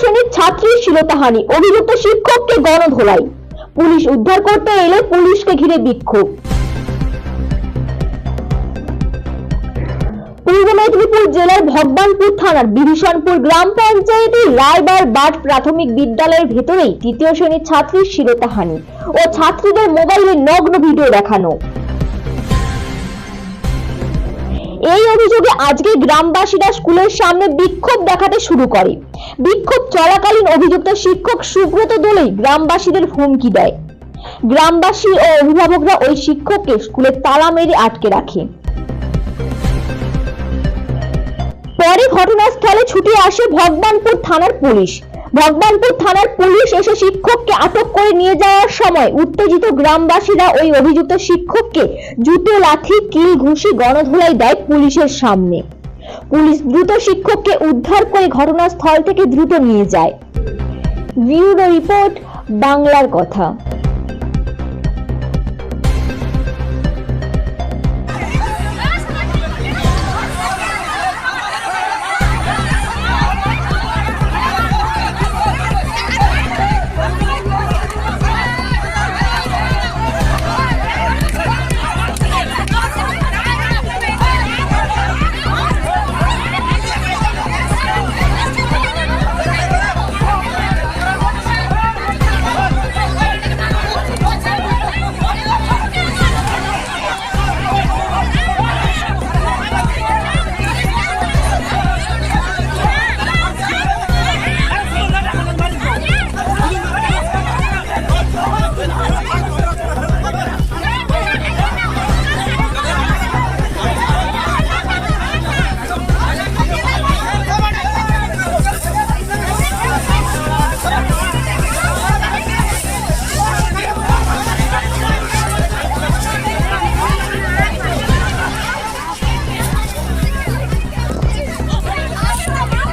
শ্রেণির ছাত্রীর শিলতাহানি অভিযুক্ত শিক্ষককে গণধোলাই। পুলিশ উদ্ধার করতে এলে পুলিশকে ঘিরে বিক্ষোভ। পূর্ব মেদিনীপুর জেলার ভগবানপুর থানার বিভীষণপুর গ্রাম পঞ্চায়েতের রায়বার বাট প্রাথমিক বিদ্যালয়ের ভেতরেই তৃতীয় শ্রেণির ছাত্রীর শিরতাহানি ও ছাত্রীদের মোবাইলে নগ্ন ভিডিও দেখানো। অভিযোগে আজকে গ্রামবাসীরা স্কুলের সামনে বিক্ষোভ দেখাতে শুরু করে। বিক্ষোভ চলাকালীন অভিযুক্ত শিক্ষক সুব্রত দোলেই গ্রামবাসীদের হুমকি দেয়। গ্রামবাসী ও অভিভাবকরা ওই শিক্ষককে স্কুলের তালা মেরে আটকে রাখে। পরে ঘটনাস্থলে ছুটে আসে ভগবানপুর থানার পুলিশ। ভগবানপুর থানার পুলিশ এসে শিক্ষককে আটক করে নিয়ে যাওয়ার সময় উত্তেজিত গ্রামবাসীরা ওই অভিযুক্ত শিক্ষককে জুতো লাঠি কিল, ঘুষি, গণধোলাই দেয় পুলিশের সামনে। পুলিশ দ্রুত শিক্ষককে উদ্ধার করে ঘটনাস্থল থেকে দ্রুত নিয়ে যায়। ব্যুরো রিপোর্ট, বাংলার কথা।